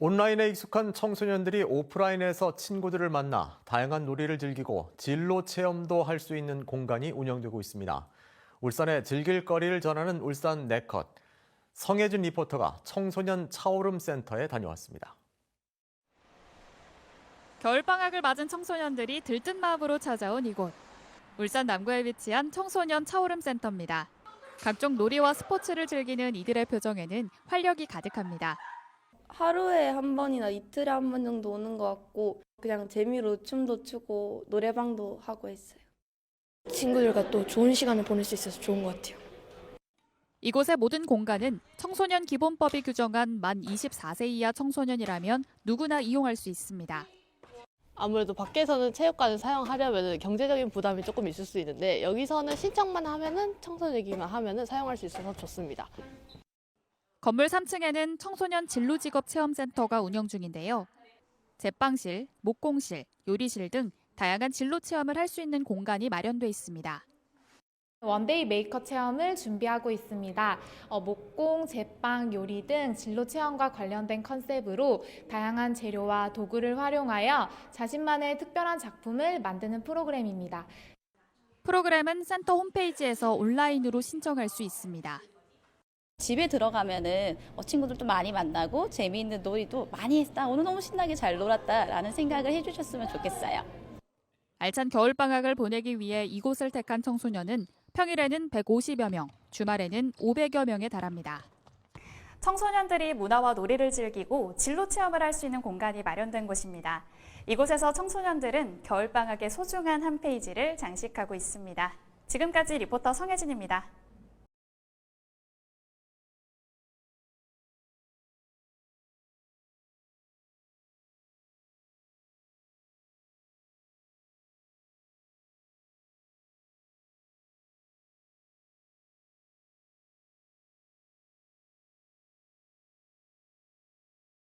온라인에 익숙한 청소년들이 오프라인에서 친구들을 만나 다양한 놀이를 즐기고 진로 체험도 할 수 있는 공간이 운영되고 있습니다. 울산의 즐길 거리를 전하는 울산 네컷. 성혜진 리포터가 청소년 차오름 센터에 다녀왔습니다. 겨울방학을 맞은 청소년들이 들뜬 마음으로 찾아온 이곳. 울산 남구에 위치한 청소년 차오름 센터입니다. 각종 놀이와 스포츠를 즐기는 이들의 표정에는 활력이 가득합니다. 하루에 한 번이나 이틀에 한 번 정도 오는 것 같고 그냥 재미로 춤도 추고 노래방도 하고 했어요. 친구들과 또 좋은 시간을 보낼 수 있어서 좋은 것 같아요. 이곳의 모든 공간은 청소년 기본법이 규정한 만 24세 이하 청소년이라면 누구나 이용할 수 있습니다. 아무래도 밖에서는 체육관을 사용하려면 경제적인 부담이 조금 있을 수 있는데 여기서는 신청만 하면은 청소년이기만 하면은 사용할 수 있어서 좋습니다. 건물 3층에는 청소년 진로직업 체험센터가 운영 중인데요. 제빵실, 목공실, 요리실 등 다양한 진로 체험을 할 수 있는 공간이 마련돼 있습니다. 원데이 메이커 체험을 준비하고 있습니다. 어, 목공, 제빵, 요리 등 진로 체험과 관련된 컨셉으로 다양한 재료와 도구를 활용하여 자신만의 특별한 작품을 만드는 프로그램입니다. 프로그램은 센터 홈페이지에서 온라인으로 신청할 수 있습니다. 집에 들어가면은 어, 친구들도 많이 만나고 재미있는 놀이도 많이 했다. 오늘 너무 신나게 잘 놀았다라는 생각을 해주셨으면 좋겠어요. 알찬 겨울 방학을 보내기 위해 이곳을 택한 청소년은 평일에는 150여 명, 주말에는 500여 명에 달합니다. 청소년들이 문화와 놀이를 즐기고 진로 체험을 할 수 있는 공간이 마련된 곳입니다. 이곳에서 청소년들은 겨울방학의 소중한 한 페이지를 장식하고 있습니다. 지금까지 리포터 성혜진입니다.